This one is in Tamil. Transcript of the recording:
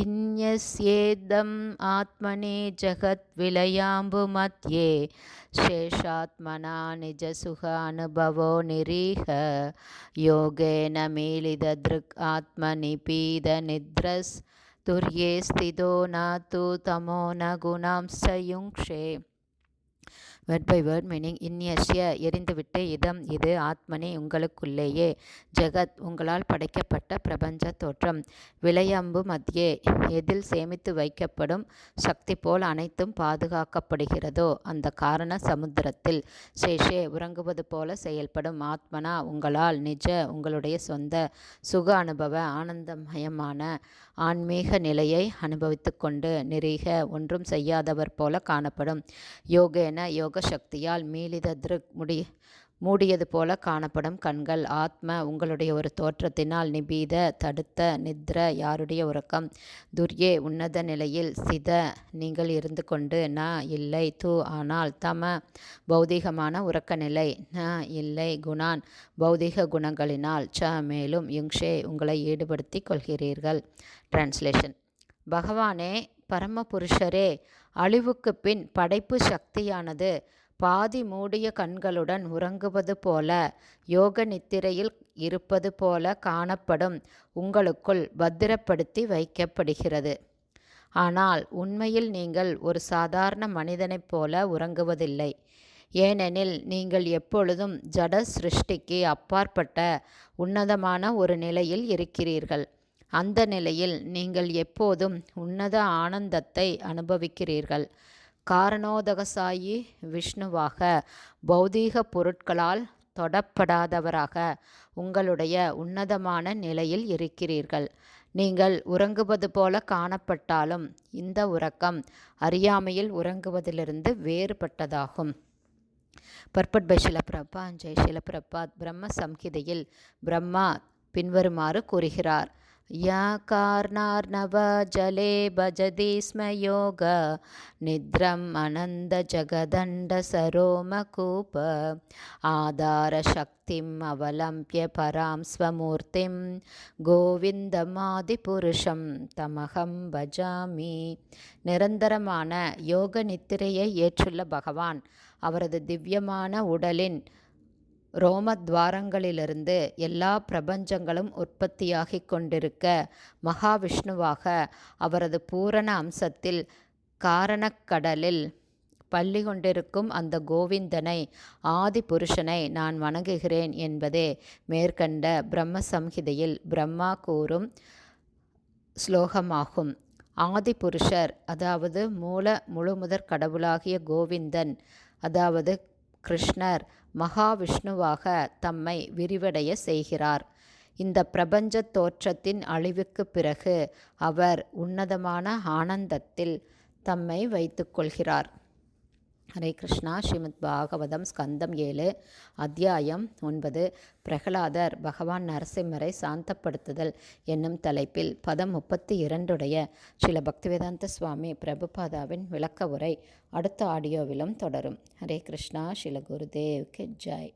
இன்யஸ்யேதம் ஆத்மனே ஜகத் விளையாம்பு மத்தியே சேஷாத்மனா நிஜசுக அனுபவோ நிரீக. யோகேன மீளித திருக் ஆத்ம நிபீத நித்ரஸ். துர்யே ஸ்திதோ நாத்து தமோ ந குணாம்சயுங்ஷே வேர்ட் பை வேர்ட் மீனிங் இன்யஷ்ய எரிந்துவிட்டு இதம் இது ஆத்மனி உங்களுக்குள்ளேயே. ஜெகத் உங்களால் படைக்கப்பட்ட பிரபஞ்ச தோற்றம். விளையம்பு மத்தியே எதில் சேமித்து வைக்கப்படும் சக்தி போல் அனைத்தும் பாதுகாக்கப்படுகிறதோ அந்த காரண சமுத்திரத்தில் சேஷே உறங்குவது போல செயல்படும் ஆத்மனா உங்களால் நிஜ உங்களுடைய சொந்த சுக அனுபவ ஆனந்தமயமான ஆன்மீக நிலையை அனுபவித்து கொண்டு ஒன்றும் செய்யாதவர் போல காணப்படும். யோகேன யோக யோக சக்தியால் மீளித திருக் முடி மூடியது போல காணப்படும் கண்கள் ஆத்ம உங்களுடைய ஒரு தோற்றத்தினால் நிபீத தடுத்த நித்ர யாருடைய உறக்கம்? துர்யே உன்னத நிலையில் சித நீங்கள் இருந்து கொண்டு ந இல்லை தூ ஆனால் தம பௌதிகமான உறக்க நிலை ந இல்லை குணான் பௌதிக குணங்களினால் ச மேலும் யுங்ஷே உங்களை ஈடுபடுத்தி கொள்கிறீர்கள். டிரான்ஸ்லேஷன் பகவானே பரமபுருஷரே அழிவுக்கு பின் படைப்பு சக்தியானது பாதி மூடிய கண்களுடன் உறங்குவது போல யோக நித்திரையில் இருப்பது போல காணப்படும் உங்களுக்குள் பத்திரப்படுத்தி வைக்கப்படுகிறது. ஆனால் உண்மையில் நீங்கள் ஒரு சாதாரண மனிதனைப் போல உறங்குவதில்லை. ஏனெனில் நீங்கள் எப்பொழுதும் ஜட சிருஷ்டிக்கு அப்பாற்பட்ட உன்னதமான ஒரு நிலையில் இருக்கிறீர்கள். அந்த நிலையில் நீங்கள் எப்போதும் உன்னத ஆனந்தத்தை அனுபவிக்கிறீர்கள். காரணோதகசாயி விஷ்ணுவாக பௌதீக பொருட்களால் தொடப்படாதவராக உங்களுடைய உன்னதமான நிலையில் இருக்கிறீர்கள். நீங்கள் உறங்குவது போல காணப்பட்டாலும் இந்த உறக்கம் அறியாமையில் உறங்குவதிலிருந்து வேறுபட்டதாகும். பர்பட் பை ஷிலபிரபா ஜெய் ஷிலபிரபாத் பிரம்ம சம்ஹிதையில் பிரம்மா பின்வருமாறு கூறுகிறார். या कार्णार्णवजले भजति स्म योग निद्रम् अनन्दजगदण्डसरोमकूप आधारशक्तिम् अवलम्ब्य परां स्वमूर्तिं கோவிந்தமாதிபுருஷம் தமகம் பஜாமி நிரந்தரமான யோக நித்திரையை ஏற்றுள்ள பகவான் அவரது திவ்யமான உடலின் ரோமத்வாரங்களிலிருந்து எல்லா பிரபஞ்சங்களும் உற்பத்தியாகி கொண்டிருக்க மகாவிஷ்ணுவாக அவரது பூரண அம்சத்தில் காரணக்கடலில் பள்ளி கொண்டிருக்கும் அந்த கோவிந்தனை ஆதி புருஷனை நான் வணங்குகிறேன் என்பதே மேற்கண்ட பிரம்ம சம்ஹிதையில் பிரம்மா கூறும் ஸ்லோகமாகும். ஆதி புருஷர் அதாவது மூல முழுமுதற் கடவுளாகிய கோவிந்தன் அதாவது கிருஷ்ணர் மகாவிஷ்ணுவாக தம்மை விரிவடைய செய்கிறார். இந்த பிரபஞ்ச தோற்றத்தின் அழிவுக்கு பிறகு அவர் உன்னதமான ஆனந்தத்தில் தம்மை வைத்துக்கொள்கிறார் ஹரே கிருஷ்ணா. ஸ்ரீமத் பாகவதம் ஸ்கந்தம் ஏழு அத்தியாயம் ஒன்பது. பிரகலாதர் பகவான் நரசிம்மரை சாந்தப்படுத்துதல் என்னும் தலைப்பில் பதம் முப்பத்தி இரண்டுடைய ஸ்ரீல பக்திவேதாந்த சுவாமி பிரபுபாதாவின் விளக்க உரை அடுத்த ஆடியோவிலும் தொடரும். ஹரே கிருஷ்ணா. ஸ்ரீல குருதேவ் கே ஜாய்.